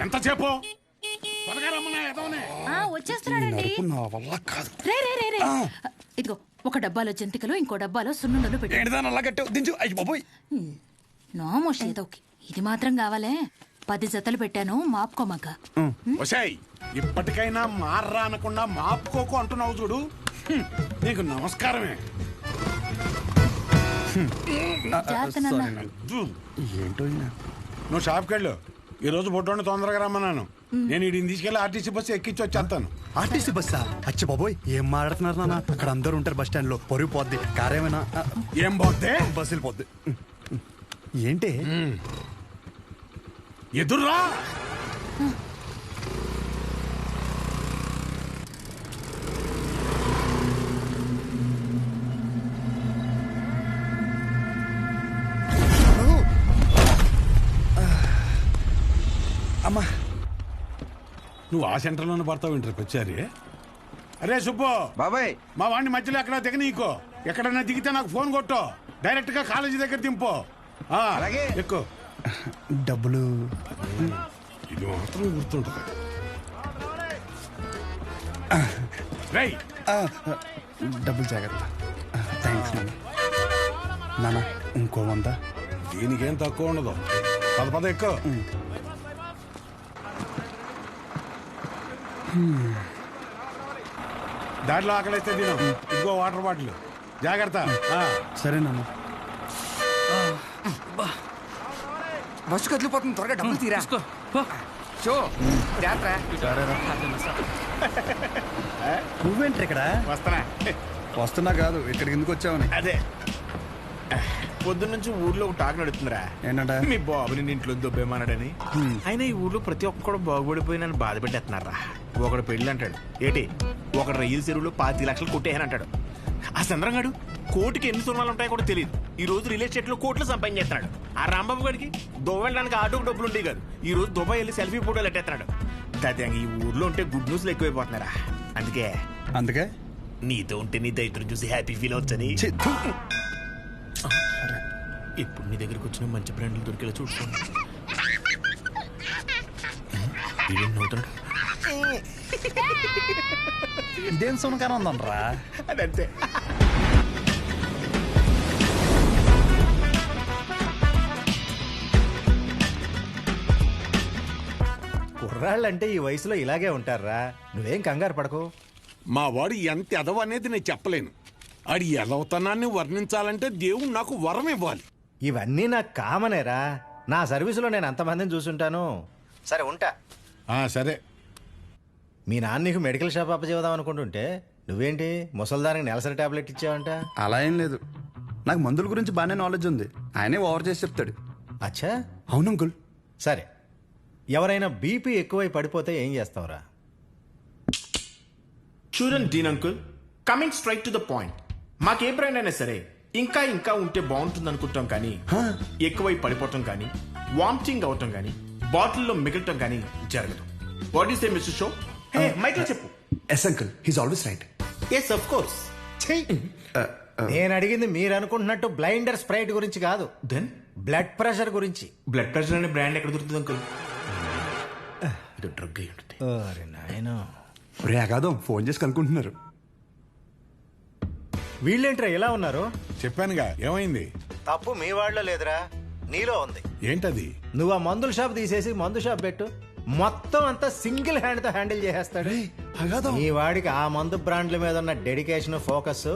ఎంతసేపు? ఆ, వచ్చేస్తున్నాడండి. నా వల్ల కాదు. రే రే రే రే. ఇదిగో ఒక డబ్బాలో జంతికలు ఇంకో డబ్బాలో సున్నుండలు పెట్టు. ఏంటిదాని అలా కట్టావు దించు. అయ్యి బాబోయ్. నోమోష్ ఏదోకి ఇది మాత్రం కావాలే. పది జతలు పెట్టాను మాపుకోమక్క వసాయ్ ఇప్పటికైనా మార్రా అనకుండా మాపుకోకు అంటున్నావు చూడు. హ్మ్, నీకు నమస్కారమే. జాగ్రత్త నాన్న. జూ, ఏంటో ఈయన. నువ్వు షాప్కి వెళ్ళు ఈ రోజు బొడ్డోని తొందరగా రమ్మన్నాను. నేను వీడిని తీసుకెళ్ళి ఆర్టీసీ బస్సు ఎక్కించి వచ్చేస్తాను. ఆర్టీసీ బస్సా? అచ్చి బాబోయ్ ఏం మాట్లాడుతున్నారు నాన్న? అక్కడ అందరూ ఉంటారు బస్ స్టాండ్లో పొరుగు పోద్ది. కారేమైనా? ఏం పోతే బస్సు వెళ్ళిపోద్ది. ఏంటి? ఎదుర్రా? నువ్వు ఆ సెంటర్లోనే పడతావు ఇంటర్కి వచ్చారి అరే సుబ్బు బాబాయ్. మా వాడిని మధ్యలో ఎక్కడ దిగ నీకో. ఎక్కడన్నా దిగితే నాకు ఫోన్ కొట్టు. డైరెక్ట్గా కాలేజీ దగ్గర దింపు. ఆ, అలాగే. ఎక్కువ డబ్బులు. ఇది మాత్రం గుర్తుంటుంది. రై ఆ, డబ్బులు జాగ్రత్త. థ్యాంక్స్ నాన్న. నాన్న ఇంకో వంద. దీనికేం తక్కువ ఉండదు. పద పద ఎక్కువ దాంట్లో ఆకలిస్తే తిను. ఇంకో వాటర్ బాటిల్. జాగ్రత్త. ఆ. సరే నాన్న బస్సు కదిలిపోతుంది త్వరగా డబ్బులు తీరా. షో జాగ్రత్త. నువ్వేంటి ఇక్కడ? వస్తానా వస్తున్నా కాదు ఇక్కడికి ఎందుకు వచ్చావని? అదే. పొద్దున్న నుంచి ఊర్లో ఒక టాక్ నడుతుందిరా. ఏంటంట? మీ బాబుని ఇంట్లో దొబ్బేమన్నాడని అయినా ఈ ఊర్లో ప్రతి ఒక్కడు బాగుపడిపోయి నన్ను బాధ పెట్టేస్తున్నారా? ఒకడు పెళ్ళి అంటాడు. ఏటి? ఒకడు రైలు చెరువులో పాతి లక్షలు కొట్టేయని అంటాడు. ఆ చంద్రంగాడు కోటికి ఎన్ని సున్నాలు ఉంటాయో కూడా తెలియదు. ఈ రోజు రియల్ ఎస్టేట్లో కోట్లు సంపాదించేస్తున్నాడు. ఆ రాంబాబు గడికి దుబాయ్ వెళ్ళడానికి ఆటోకి డబ్బులు ఉంటాయి కాదు. ఈ రోజు దుబాయ్ వెళ్ళి సెల్ఫీ ఫోటోలు ఎట్టేస్తున్నాడు దాదాపు ఈ ఊర్లో ఉంటే గుడ్ న్యూస్లు ఎక్కువైపోతున్నారా? అందుకే అందుకే? నీతో ఉంటే నీ దైత్రం చూసి హ్యాపీ ఫీల్ అవచ్చని థు. ఇప్పుడు నీ దగ్గరికి వచ్చిన మంచి బ్రాండ్లు దొరికేలా చూసుకోండి. ఇదేం నవ్వుతున్నాడు? ఇదేం సునకాన ఉందనరా అదంతే. కుర్రాళ్ళంటే ఈ వయసులో ఇలాగే ఉంటారా? నువ్వేం కంగారు పడకు. మా వాడు ఎంత ఎదవ అనేది నేను చెప్పలేను. ఆడి ఎదవతనాన్ని వర్ణించాలంటే దేవుడు నాకు వరం ఇవ్వాలి. ఇవన్నీ నాకు కామనేరా. నా సర్వీసులో నేను అంతమందిని చూసుంటాను. సరే ఉంటా. ఆ సరే. మీ నాన్న నీకు మెడికల్ షాప్ అప్పచేద్దాం అనుకుంటుంటే నువ్వేంటి? ముసల్దానికి నెలసరి టాబ్లెట్ ఇచ్చావంట? అలా ఏం లేదు. నాకు మందుల గురించి బాగానే నాలెడ్జ్ ఉంది. ఆయనే ఓవర్ చేసి చెప్తాడు. అచ్చా? అవును అంకుల్. సరే. ఎవరైనా బీపీ ఎక్కువై పడిపోతే ఏం చేస్తావురా? చూడండి dean uncle. Coming straight to the point మాకే బ్రాండ్ అయినా సరే ఇంకా ఇంకా ఉంటే బాగుంటుంది అనుకుంటాం కానీ ఎక్కువై పడిపోవటం కానీ వామిటింగ్ అవటం కానీ బాటిల్లో మిగలటం కానీ జరగదు. What is a mister show hey మైక్లో చెప్పు. Yes uncle he's always right. Yes of course నేను అడిగింది మీరు అనుకుంటున్నట్టు బ్లైండర్ స్ప్రైట్ గురించి కాదు. దెన్ బ్లడ్ ప్రెషర్ గురించి. బ్లడ్ ప్రెషర్ అనే బ్రాండ్ ఎక్కడ దొరుకుతుంది అంకుల్? ఇది డ్రగ్ అయి ఉంటుంది. ఓరి నాయనా. రే అగాదం ఫోన్ చేసి కనుక్కుంటున్నారు. వీళ్ళేంట్రా ఇలా ఉన్నారు? చెప్పానుగా ఏమైంది? తప్పు మీ వాళ్ళలో లేదురా నీలో ఉంది. ఏంటది? నువ్వు ఆ మందుల షాప్ తీసేసి మందు షాప్ పెట్టు మొత్తం అంతా సింగిల్ హ్యాండ్తో హ్యాండిల్ చేసేస్తాడు. అగాదం ఈ వాడికి ఆ మందు బ్రాండ్ల మీద ఉన్న డెడికేషన్ ఫోకస్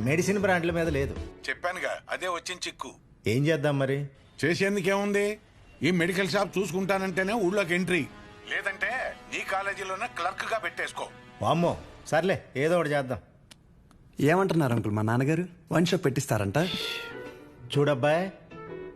మెడిసిన్ బ్రాండ్ల మీద లేదు. చెప్పానుగా అదే వచ్చిన చిక్కు. ఏం చేద్దాం మరి? చేసేందుకేముంది? ఈ మెడికల్ షాప్ చూసుకుంటానంటేనే ఊళ్ళోకి ఎంట్రీ. లేదంటే నీ కాలేజీలోనే క్లర్క్గా పెట్టేసుకో. వామ్మో సర్లే ఏదో ఒకటి చేద్దాం. ఏమంటున్నారు అంకుల్ మా నాన్నగారు? వన్ షాప్ పెట్టిస్తారంట. చూడబ్బాయ్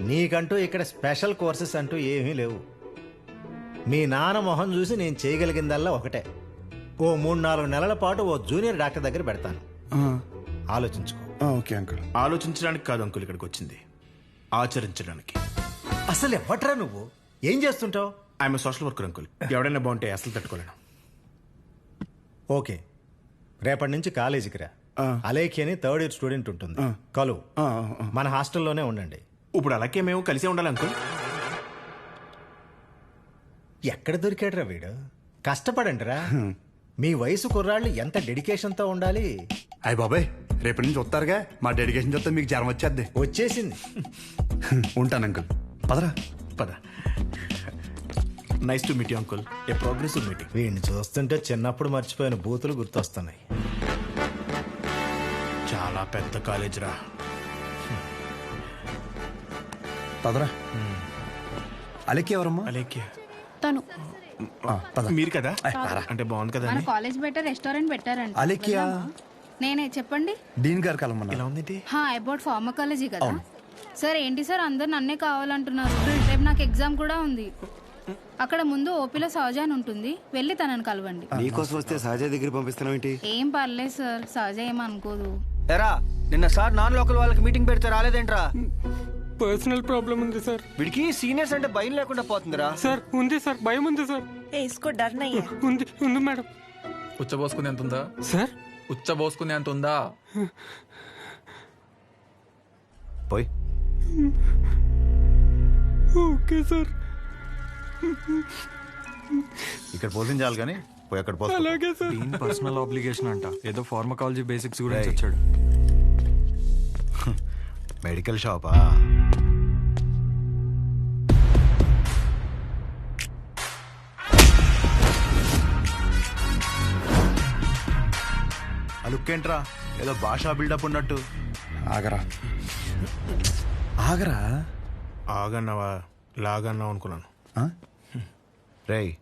నీకంటూ ఇక్కడ స్పెషల్ కోర్సెస్ అంటూ ఏమీ లేవు. మీ నాన్న మొహం చూసి నేను చేయగలిగిందల్లా ఒకటే. ఓ మూడు నాలుగు నెలల పాటు ఓ జూనియర్ డాక్టర్ దగ్గర పెడతాను. ఆ, ఆలోచించుకో. Okay uncle. ఆలోచించడానికి కాదు అంకుల్ ఇక్కడికి వచ్చింది. ఆచరించడానికి. అసలు ఎవ్వట్రా నువ్వు? ఏం చేస్తుంటావు? ఐఎమ్ సోషల్ వర్కర్ అంకుల్ ఎవడైనా బాగుంటే అసలు తట్టుకోలేను. ఓకే. రేపటి నుంచి కాలేజీకి రా. ఆ. అలేఖి అని థర్డ్ ఇయర్ స్టూడెంట్ ఉంటుంది కలువు. మన హాస్టల్లోనే ఉండండి. ఇప్పుడు అలాగే మేము కలిసే ఉండాలి అంకుల్. ఎక్కడ దొరికాడురా వీడు? కష్టపడండి రా మీ వయసు కుర్రాళ్ళు ఎంత డెడికేషన్తో ఉండాలి? అయ్య బాబాయ్ రేపటి నుంచి వస్తారుగా. మా డెడికేషన్ చూస్తే మీకు జ్వరం వచ్చేద్ది. వచ్చేసింది. ఉంటాను అంకుల్. పదరా. పద. Nice to meet you uncle a progressive meeting వీడిని చూస్తుంటే చిన్నప్పుడు మర్చిపోయిన బూతులు గుర్తొస్తున్నాయి. చాలా పెద్ద కాలేజ్ రా. పదరా. అలెక్కి ఎవరమ్మా? అలేఖ్య తను. ఆ, పద. మీరు కదా? అంటే బాగుంది కదా మన అని కాలేజ్ బయట రెస్టారెంట్ పెట్టారంట అలెక్కియా నేనే చెప్పండి. డీన్ గారు కలమన్నా ఎలా ఉందేంటి హా అబౌట్ ఫార్మకాలజీ కదా? సార్ ఏంటి సార్? అందరు నన్నే కావాలంటున్నారు. రేపు నాకు ఎగ్జామ్ కూడా ఉంది. అక్కడ ముందు ఓపీలో సహజ అని ఉంటుంది. వెళ్ళి తనని కలవండి. నీకోసం వస్తే సహజ దగ్గర పంపిస్తున్నావు ఏంటి ఏం పర్లేదు సార్. సహజ ఏమనుకోదు ఎరా నిన్న సార్ నాన్ లోకల్ వాళ్ళకి మీటింగ్ పెడితే రాలేదేంట్రా పర్సనల్ ప్రాబ్లం ఉంది సార్ వీడికి సీనియర్స్ అంటే భయం లేకుండా పోతుందిరా సార్ ఉంది సార్ భయం ఉంది సార్ ए इसको डर नहीं है ఉంది ఉంది మేడం ఉచ్చబోసుకునే ఎంత ఉందా సార్ ఉచ్చబోసుకునే అంత ఉందా పోయి ఓకే సార్ ఇక్కడ పోషించాలి కానీ పోయి అక్కడ పోస్తా పర్సనల్ ఆబ్లిగేషన్ అంట. ఏదో ఫార్మకాలజీ బేసిక్స్ గురించి వచ్చాడు. మెడికల్ షాపా అలుక్కేంట్రా ఏదో భాషా బిల్డప్ ఉన్నట్టు. ఆగరా. ఆగరా? ఆగన్నావా? లాగన్నావు అనుకున్నాను. ఆ? రేయ్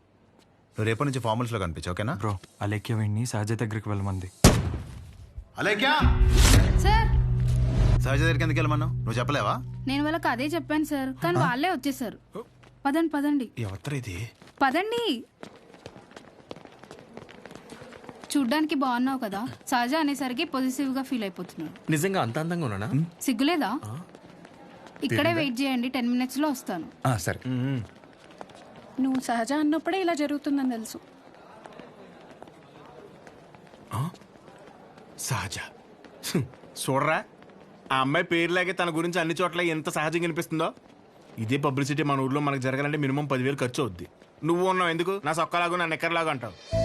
నువ్వు రేపటి నుంచి ఫార్మల్స్లో కనిపించు ఓకేనా? బ్రో అలేఖ్య వీడిని సహజ దగ్గరికి వెళ్ళమంది. అలేక్యా సార్! సహజ దగ్గరికి ఎందుకు వెళ్ళమన్నావు? నువ్వు చెప్పలేవా? నేను వాళ్ళకి అదే చెప్పాను సార్. కానీ వాళ్ళే వచ్చేసారు. పదండి పదండి. ఎవరు ఇది? పదండి. చూడ్డానికి బాగున్నావు కదా. సహజ అనేసరికి పొజిటివ్గా ఫీల్ అయిపోతున్నాడు. నిజంగా అంత అందంగా ఉన్నానా? సిగ్గులేదా? ఇక్కడే వెయిట్ చేయండి టెన్ మినిట్స్లో వస్తాను. ఆ, సరే. నువ్వు సహజ అన్నప్పుడే ఇలా జరుగుతుందని తెలుసు. సహజ. చూడరా? ఆ అమ్మాయి పేరులాగే తన గురించి అన్ని చోట్ల ఎంత సహజంగా అనిపిస్తుందో ఇదే పబ్లిసిటీ మన ఊర్లో మనకు జరగాలంటే మినిమం పదివేలు ఖర్చు అవుద్ది. నువ్వు ఉన్నావు ఎందుకు? నా సొక్కలాగా నా నెక్కర్లాగా అంటావు.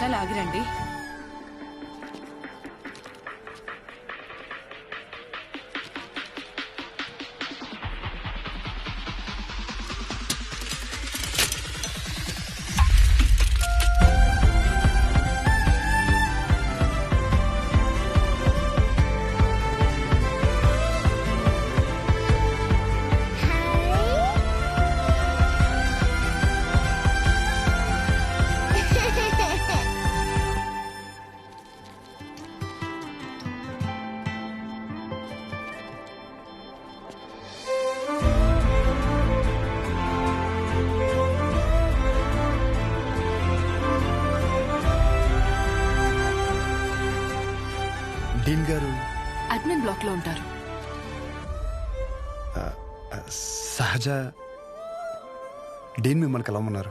నిమిషాలు ఆగిరండి. డీన్ గారు? అడ్మిన్ బ్లాక్లో ఉంటారు సహజ డీన్ మిమ్మల్ని కలవమన్నారు.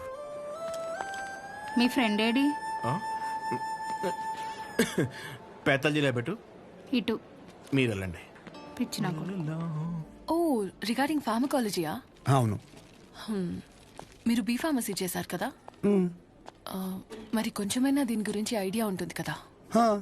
మీ ఫ్రెండ్ ఏడి? పేతల జిల్లా పెట్టు. ఇటు. మీరు వెళ్ళండి. పిచ్చి నాకు ఓ రిగార్డింగ్ ఫార్మకాలజీయా? అవును. మీరు బీ ఫార్మసీ చేశారు కదా? మరి కొంచెమైనా దీని గురించి ఐడియా ఉంటుంది కదా? హా,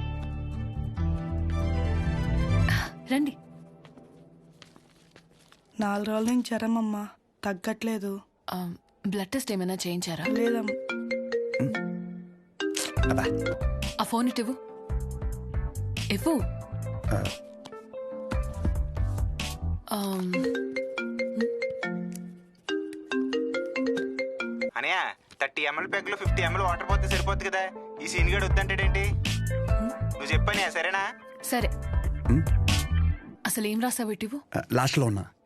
నాలుగు రోజుల నుంచి జ్వరం అమ్మా తగ్గట్లేదు బ్లడ్ టెస్ట్ ఏమైనా చేయించారా? లేదమ్మా. అబ్బా. ఆ ఫోన్ ఇటు ఇవ్వు. ఇవ్వు ఆమ్, అనయా థర్టీ ఎంఎల్ పెగ్లో ఫిఫ్టీ ఎంఎల్ వాటర్ పోతే సరిపోద్ది కదా. ఈ సీన్ గడు వద్దంటాడేంటి? నువ్వు చెప్పానే సరేనా? సరే. అసలు ఏం రాసావు ఇటు ఇవ్వు లాస్ట్లో ఉన్నా.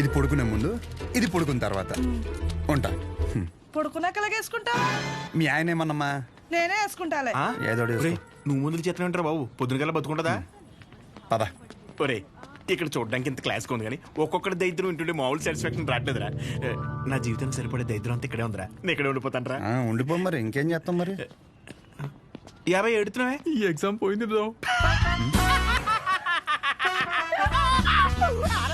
ఇది పడుకునే ముందు ఇది పడుకున్న తర్వాత. ఉంటా. పడుకున్నాక వేసుకుంటా మీ ఆయన ఏమన్నమ్మా? నేనే వేసుకుంటాలే. ఏదో. నువ్వు ముందుకు చేతనే ఉంటారా బాబు. పొద్దున కల్లా బతుకుంటుందా పద. ఒరే ఇక్కడ చూడడానికి ఇంత క్లాస్ ఉంది కానీ ఒక్కొక్కటి దరిద్రం వింటుంటే మామూలు సాటిస్ఫాక్షన్ రావట్లేదురా నా జీవితానికి సరిపడే దరిద్రం అంతా ఇక్కడే ఉందిరా. నేను ఇక్కడే ఉండిపోతాను ఆ, ఉండిపో మరి. ఇంకేం చేస్తాం మరి? యాభై ఎడుతున్నావే ఈ ఎగ్జామ్ పోయింది బ్రో.